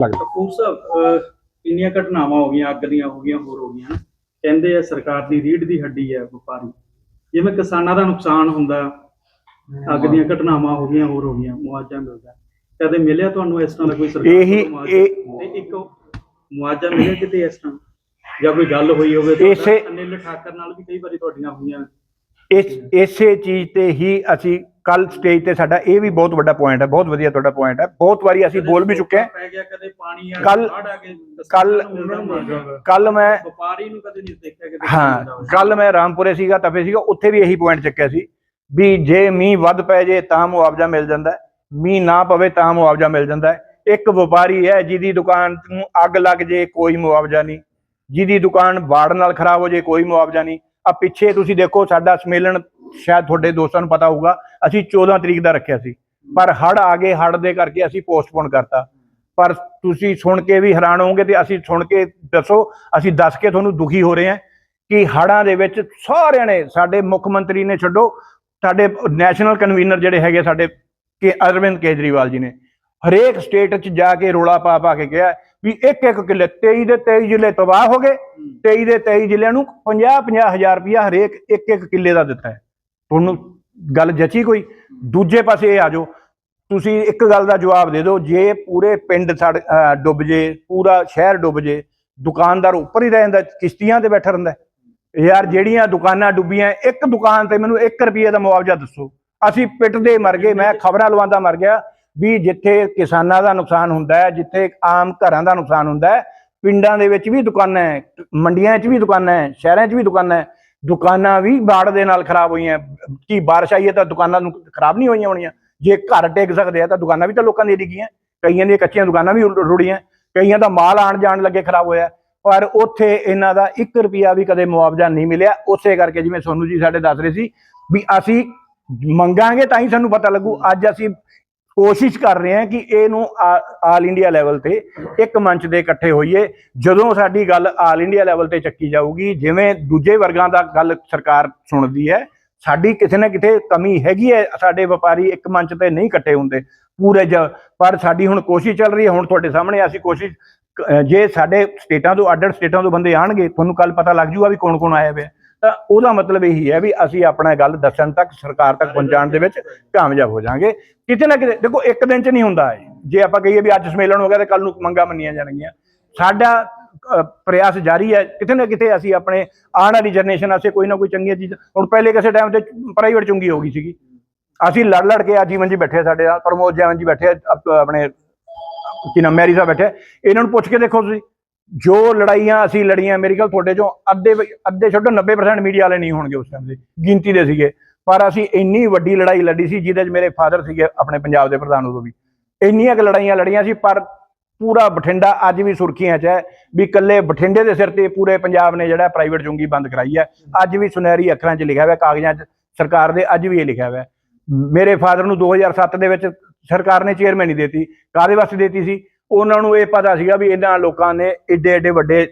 ਲੱਗਦਾ ਕਪੂਰ ਸਾਹਿਬ ਕਿੰਨੀਆਂ ਘਟਨਾਵਾਂ ਹੋ ਗਈਆਂ ਅੱਗ ਦੀਆਂ ਹੋ ਗਈਆਂ ਹੋਰ ਹੋ ਗਈਆਂ। ਕਹਿੰਦੇ ਆ ਸਰਕਾਰ ਦੀ ਰੀੜ ਦੀ ਹੱਡੀ ਹੈ ਵਪਾਰੀ ਜਿਵੇਂ ਕਿਸਾਨਾਂ ਦਾ ਨੁਕਸਾਨ ਹੁੰਦਾ ਅੱਗ ਦੀਆਂ ਘਟਨਾਵਾਂ ਹੋ ਗਈਆਂ ਹੋਰ ਹੋ ਗਈਆਂ ਮੁਆਵਜ਼ਾ ਮਿਲਦਾ ਕਦੇ ਮਿਲਿਆ ਤੁਹਾਨੂੰ ਇਸ ਤਰ੍ਹਾਂ ਦਾ ਕੋਈ ਸਰਕਾਰ ਇਹੀ- ਵੱਲੋਂ ਮੁਆਵਜ਼ਾ? ਇਹ- ਤੇ ਇੱਕ ਮੁਆਵਜ਼ਾ ਮਿਲਿਆ ਕਿਤੇ ਇਸ ਤਰ੍ਹਾਂ ਜਾਂ ਕੋਈ ਗੱਲ ਹੋਈ ਹੋਵੇ? ਇਸੇ- ਅਨਿਲ ਠਾਕਰ ਨਾਲ ਵੀ ਕਈ ਵਾਰੀ ਤੁਹਾਡੀਆਂ ਹੋਈਆਂ ਇਸ ਇਸੇ ਚੀਜ਼ ਤੇ ਹੀ ਅਸੀਂ ਕੱਲ ਸਟੇਜ ਤੇ ਸਾਡਾ ਇਹ ਵੀ ਬਹੁਤ ਵੱਡਾ ਪੁਆਇੰਟ ਹੈ, ਬਹੁਤ ਵਧੀਆ ਤੁਹਾਡਾ ਪੁਆਇੰਟ ਹੈ। ਬਹੁਤ ਵਾਰੀ ਅਸੀਂ ਬੋਲ ਵੀ ਚੁੱਕੇ ਹਾਂ। ਪੈ ਗਿਆ ਕੱਲ ਮੈਂ ਵਪਾਰੀ ਨੂੰ ਕਦੇ ਨਹੀਂ ਦੇਖਿਆ ਕਿਤੇ ਹਾਂ ਕੱਲ ਮੈਂ ਰਾਮਪੁਰੇ ਸੀਗਾ ਤਪੇ ਸੀਗਾ, ਉੱਥੇ ਵੀ ਇਹੀ ਪੁਆਇੰਟ ਚੱਕਿਆ ਸੀ ਵੀ ਜੇ ਮੀਂਹ ਵੱਧ ਪੈ ਜੇ ਤਾਂ ਮੁਆਵਜ਼ਾ ਮਿਲ ਜਾਂਦਾ ਮੀਂਹ ਨਾ ਪਵੇ ਤਾਂ ਮੁਆਵਜ਼ਾ ਮਿਲ ਜਾਂਦਾ ਇੱਕ ਵਪਾਰੀ ਹੈ ਜਿਹਦੀ ਦੁਕਾਨ ਨੂੰ ਅੱਗ ਲੱਗ ਜੇ, ਕੋਈ ਮੁਆਵਜ਼ਾ ਨਹੀਂ। ਜਿਹਦੀ ਦੁਕਾਨ ਬਾੜ ਨਾਲ ਖਰਾਬ ਹੋ ਜੇ, ਕੋਈ ਮੁਆਵਜ਼ਾ ਨਹੀਂ। ਆ ਪਿੱਛੇ ਤੁਸੀਂ ਦੇਖੋ ਸਾਡਾ ਸਮੇਲਨ ਸ਼ਾਇਦ ਤੁਹਾਡੇ ਦੋਸਤਾਂ ਨੂੰ ਪਤਾ ਹੋਊਗਾ, ਅਸੀਂ 14 ਤਰੀਕ ਦਾ ਰੱਖਿਆ ਸੀ। ਪਰ ਹੜ ਆ ਗਏ ਹੜ ਦੇ ਕਰਕੇ ਅਸੀਂ ਪੋਸਟਪੋਨ ਕਰਤਾ। ਪਰ ਤੁਸੀਂ ਸੁਣ ਕੇ ਵੀ ਹੈਰਾਨ ਹੋਵੋਗੇ ਤੇ ਅਸੀਂ ਸੁਣ ਕੇ ਦੱਸੋ, ਅਸੀਂ ਦੱਸ ਕੇ ਤੁਹਾਨੂੰ ਦੁਖੀ ਹੋ ਰਹੇ ਹਾਂ ਕਿ ਹੜ੍ਹਾਂ ਦੇ ਵਿੱਚ ਸਾਰਿਆਂ ਨੇ, ਸਾਡੇ ਮੁੱਖ ਮੰਤਰੀ ਨੇ ਛੱਡੋ, ਸਾਡੇ ਨੈਸ਼ਨਲ ਕਨਵੀਨਰ ਜਿਹੜੇ ਹੈਗੇ ਸਾਡੇ ਕਿ ਅਰਵਿੰਦ ਕੇਜਰੀਵਾਲ ਜੀ ਨੇ, ਹਰੇਕ ਸਟੇਟ 'ਚ ਜਾ ਕੇ ਰੋਲਾ ਪਾ ਪਾ ਕੇ ਗਿਆ ਵੀ ਇੱਕ ਇੱਕ ਕਿੱਲੇ 23 ਦੇ 23 ਜ਼ਿਲ੍ਹੇ ਤਬਾਹ ਹੋ ਗਏ 23 ਦੇ 23 ਜ਼ਿਲ੍ਹਿਆਂ ਨੂੰ 50 50 ਹਜ਼ਾਰ ਰੁਪਇਆ ਹਰੇਕ ਇੱਕ ਇੱਕ ਕਿੱਲੇ ਦਾ ਦਿੱਤਾ ਹੈ। ਤੁਹਾਨੂੰ ਗੱਲ ਜਚੀ ਕੋਈ? ਦੂਜੇ ਪਾਸੇ ਇਹ ਆ ਜਾਓ। ਤੁਸੀਂ ਇੱਕ ਗੱਲ ਦਾ ਜਵਾਬ ਦੇ ਦਿਓ। ਜੇ ਪੂਰੇ ਪਿੰਡ ਸੜ ਡੁੱਬ ਜੇ, ਪੂਰਾ ਸ਼ਹਿਰ ਡੁੱਬ ਜੇ, ਦੁਕਾਨਦਾਰ ਉੱਪਰ ਹੀ ਰਹਿ ਜਾਂਦਾ, ਕਿਸ਼ਤੀਆਂ ਤੇ ਬੈਠਾ ਰਹਿੰਦਾ। ਯਾਰ, ਜਿਹੜੀਆਂ ਦੁਕਾਨਾਂ ਡੁੱਬੀਆਂ, ਇੱਕ ਦੁਕਾਨ ਤੇ ਮੈਨੂੰ 1 ਰੁਪਏ ਦਾ ਮੁਆਵਜ਼ਾ ਦੱਸੋ। ਅਸੀਂ ਪਿੱਟਦੇ ਮਰ ਗਏ, ਮੈਂ ਖਬਰਾਂ ਲਵਾਉਂਦਾ ਮਰ ਗਿਆ ਵੀ ਜਿੱਥੇ ਕਿਸਾਨਾਂ ਦਾ ਨੁਕਸਾਨ ਹੁੰਦਾ ਹੈ, ਜਿੱਥੇ ਆਮ ਘਰਾਂ ਦਾ ਨੁਕਸਾਨ ਹੁੰਦਾ ਹੈ, ਪਿੰਡਾਂ ਦੇ ਵਿੱਚ ਵੀ ਦੁਕਾਨਾਂ ਹੈ, ਮੰਡੀਆਂ 'ਚ ਵੀ ਦੁਕਾਨਾਂ ਹੈ, ਸ਼ਹਿਰਾਂ 'ਚ ਵੀ ਦੁਕਾਨਾਂ ਹੈ, ਦੁਕਾਨਾਂ ਵੀ ਬਾੜ ਦੇ ਨਾਲ ਖਰਾਬ ਹੋਈਆਂ। ਕੀ ਬਾਰਿਸ਼ ਆਈ ਹੈ ਤਾਂ ਦੁਕਾਨਾਂ ਨੂੰ ਖਰਾਬ ਨਹੀਂ ਹੋਈਆਂ ਹੋਣੀਆਂ? ਜੇ ਘਰ ਟਿਕ ਸਕਦੇ ਆ ਤਾਂ ਦੁਕਾਨਾਂ ਵੀ ਤਾਂ ਲੋਕਾਂ ਦੀਆਂ ਡਿੱਗੀਆਂ। ਕਈਆਂ ਦੀਆਂ ਕੱਚੀਆਂ ਦੁਕਾਨਾਂ ਵੀ ਰੁੜੀਆਂ। ਕਈਆਂ ਦਾ ਮਾਲ ਆਣ ਜਾਣ ਲੱਗੇ ਖਰਾਬ ਹੋਇਆ। ਪਰ ਉੱਥੇ ਇਹਨਾਂ ਦਾ 1 ਰੁਪਿਆ ਵੀ ਕਦੇ ਮੁਆਵਜ਼ਾ ਨਹੀਂ ਮਿਲਿਆ। ਉਸੇ ਕਰਕੇ ਜਿਵੇਂ ਸੋਨੂ ਜੀ ਸਾਡੇ ਦੱਸ ਰਹੇ ਸੀ ਵੀ ਅਸੀਂ ਮੰਗਾਂਗੇ ਤਾਂ ਹੀ ਸਾਨੂੰ ਪਤਾ ਲੱਗੂ। ਅੱਜ ਅਸੀਂ ਕੋਸ਼ਿਸ਼ ਕਰ ਰਹੇ ਹਾਂ ਕਿ ਇਹਨੂੰ ਆਲ ਇੰਡੀਆ ਲੈਵਲ ਤੇ ਇੱਕ ਮੰਚ ਦੇ ਇਕੱਠੇ ਹੋਈਏ। ਜਦੋਂ ਸਾਡੀ ਗੱਲ ਆਲ ਇੰਡੀਆ ਲੈਵਲ ਤੇ ਚੱਕੀ ਜਾਊਗੀ, ਜਿਵੇਂ ਦੂਜੇ ਵਰਗਾਂ ਦਾ ਗੱਲ ਸਰਕਾਰ ਸੁਣਦੀ ਹੈ ਸਾਡੀ ਕਿਸੇ ਨਾ ਕਿਤੇ ਕਮੀ ਹੈਗੀ ਹੈ, ਸਾਡੇ ਵਪਾਰੀ ਇੱਕ ਮੰਚ ਤੇ ਨਹੀਂ ਇਕੱਠੇ ਹੁੰਦੇ, ਪੂਰੇ ਜ, ਪਰ ਸਾਡੀ ਹੁਣ ਕੋਸ਼ਿਸ਼ ਚੱਲ ਰਹੀ ਹੈ, ਹੁਣ ਤੁਹਾਡੇ ਸਾਹਮਣੇ ਅਸੀਂ ਕੋਸ਼ਿਸ਼ ਜੇ ਸਾਡੇ ਸਟੇਟਾਂ ਤੋਂ ਅੱਡ ਅੱਡ ਸਟੇਟਾਂ ਤੋਂ ਬੰਦੇ ਆਣਗੇ, ਤੁਹਾਨੂੰ ਕੱਲ ਪਤਾ ਲੱਗ ਜੂਗਾ ਵੀ ਕੌਣ ਕੌਣ ਆਇਆ ਹੋਇਆ ਤਾਂ ਉਹਦਾ ਮਤਲਬ ਇਹੀ ਹੈ ਵੀ ਅਸੀਂ ਆਪਣਾ ਗੱਲ ਦੱਸਣ ਤੱਕ, ਸਰਕਾਰ ਤੱਕ ਪਹੁੰਚਾਉਣ ਦੇ ਵਿੱਚ ਕਾਮਯਾਬ ਹੋ ਜਾਾਂਗੇ ਕਿਤੇ ਨਾ ਕਿਤੇ, ਦੇਖੋ, ਇੱਕ ਦਿਨ ਚ ਨਹੀਂ ਹੁੰਦਾ ਜੇ ਆਪਾਂ ਕਹੀਏ ਵੀ ਅੱਜ ਸਮੇਲਨ ਹੋ ਗਿਆ ਤੇ ਕੱਲ ਨੂੰ ਮੰਗਾਂ ਮੰਨੀਆਂ ਜਾਣਗੀਆਂ। ਸਾਡਾ ਪ੍ਰਯਾਸ ਜਾਰੀ ਹੈ। ਕਿਤੇ ਨਾ ਕਿਤੇ ਅਸੀਂ ਆਪਣੇ ਆਉਣ ਵਾਲੀ ਜਨਰੇਸ਼ਨ ਵਾਸਤੇ ਕੋਈ ਨਾ ਕੋਈ ਚੰਗੀਆਂ ਚੀਜ਼ਾਂ ਹੁਣ ਪਹਿਲੇ ਕਿਸੇ ਟਾਈਮ ਤੇ ਪ੍ਰਾਈਵੇਟ ਚੁੰਗੀ ਹੋ ਗਈ ਸੀਗੀ। ਅਸੀਂ ਲੜ ਲੜ ਕੇ ਆ ਜੀ ਬੈਠੇ ਆ ਸਾਡੇ ਨਾਲ। ਪ੍ਰਮੋਦ ਜੈਵਨ ਜੀ ਬੈਠੇ ਆ, ਆਪਣੇ ਕਿ ਨਾਮ ਮੈਰੀ ਸਾਹਿਬ ਬੈਠੇ ਇਹਨਾਂ ਨੂੰ ਪੁੱਛ ਕੇ ਦੇਖੋ ਤੁਸੀਂ। ਜੋ ਲੜਾਈਆਂ ਅਸੀਂ ਲੜੀਆਂ ਮੇਰੀ ਗੱਲ ਤੁਹਾਡੇ ਚੋਂ ਅੱਧੇ ਅੱਧੇ ਛੱਡੋ 90% ਮੀਡੀਆ ਵਾਲੇ ਨਹੀਂ ਹੋਣਗੇ ਉਸ ਟਾਈਮ ਦੇ। ਗਿਣਤੀ ਦੇ ਸੀਗੇ। ਪਰ ਅਸੀਂ ਇੰਨੀ ਵੱਡੀ ਲੜਾਈ ਲੜੀ ਸੀ ਜਿਹਦੇ 'ਚ ਮੇਰੇ ਫਾਦਰ ਸੀਗੇ ਆਪਣੇ ਪੰਜਾਬ ਦੇ ਪ੍ਰਧਾਨ ਉਦੋਂ ਵੀ। ਇੰਨੀਆਂ ਕੁ ਲੜਾਈਆਂ ਲੜੀਆਂ ਸੀ ਪਰ ਪੂਰਾ ਬਠਿੰਡਾ ਅੱਜ ਵੀ ਸੁਰਖੀਆਂ 'ਚ ਹੈ ਵੀ ਇਕੱਲੇ ਬਠਿੰਡੇ ਦੇ ਸਿਰ ਤੇ ਪੂਰੇ ਪੰਜਾਬ ਨੇ ਜਿਹੜਾ ਪ੍ਰਾਈਵੇਟ ਚੁੰਗੀ ਬੰਦ ਕਰਾਈ ਹੈ। ਅੱਜ ਵੀ ਸੁਨਹਿਰੀ ਅੱਖਰਾਂ 'ਚ ਲਿਖਿਆ ਹੋਇਆ ਕਾਗਜ਼ਾਂ 'ਚ ਸਰਕਾਰ ਦੇ ਅੱਜ ਵੀ ਇਹ ਲਿਖਿਆ ਹੋਇਆ। ਮੇਰੇ ਫਾਦਰ ਨੂੰ 2007 ਦੇ ਵਿੱਚ ਸਰਕਾਰ ਨੇ ਚੇਅਰਮੈਨ ਹੀ ਦਿੱਤੀ ਕਾਦੇ ਵਾਸਤੇ ਦਿੱਤੀ ਸੀ? ਉਹਨਾਂ ਨੂੰ ਇਹ ਪਤਾ ਸੀਗਾ ਵੀ ਇਹਨਾਂ ਲੋਕਾਂ ਨੇ ਏਡੇ ਏਡੇ ਵੱਡੇ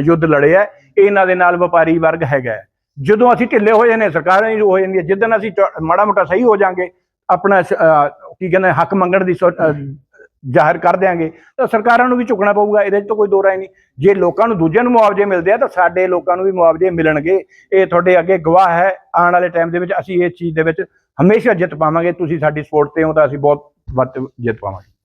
ਯੁੱਧ ਲੜੇ ਆ ਇਹਨਾਂ ਦੇ ਨਾਲ ਵਪਾਰੀ ਵਰਗ ਹੈਗਾ ਹੈ। ਜਦੋਂ ਅਸੀਂ ਢਿੱਲੇ ਹੋ ਜਾਂਦੇ ਹਾਂ, ਸਰਕਾਰਾਂ ਹੀ ਹੋ ਜਾਂਦੀਆਂ ਜਿੱਦਣ ਅਸੀਂ ਚ- ਮਾੜਾ ਮੋਟਾ ਸਹੀ ਹੋ ਜਾਾਂਗੇ ਆਪਣਾ ਕੀ ਕਹਿੰਦੇ ਹੱਕ ਮੰਗਣ ਦੀ ਸੋ- ਅ, ਜ਼ਾਹਿਰ ਕਰ ਦਿਆਂਗੇ, ਤਾਂ ਸਰਕਾਰਾਂ ਨੂੰ ਵੀ ਝੁਕਣਾ ਪਊਗਾ, ਇਹਦੇ 'ਚ ਤਾਂ ਕੋਈ ਦੋ ਰਾਏ ਨਹੀਂ। ਜੇ ਲੋਕਾਂ ਨੂੰ ਦੂਜਿਆਂ ਨੂੰ ਮੁਆਵਜ਼ੇ ਮਿਲਦੇ ਆ, ਤਾਂ ਸਾਡੇ ਲੋਕਾਂ ਨੂੰ ਵੀ ਮੁਆਵਜ਼ੇ ਮਿਲਣਗੇ। ਇਹ ਤੁਹਾਡੇ ਅੱਗੇ ਗਵਾਹ ਹੈ, ਆਉਣ ਵਾਲੇ ਟਾਈਮ ਦੇ ਵਿੱਚ ਅਸੀਂ ਇਸ ਚੀਜ਼ ਦੇ ਵਿੱਚ ਹਮੇਸ਼ਾ ਜਿੱਤ ਪਾਵਾਂਗੇ। ਤੁਸੀਂ ਸਾਡੀ ਸਪੋਰਟ ਤੇ ਹੋ ਤਾਂ ਅਸੀਂ ਬਹੁਤ ਵੱਧ ਜਿੱਤ ਪਾਵਾਂਗੇ।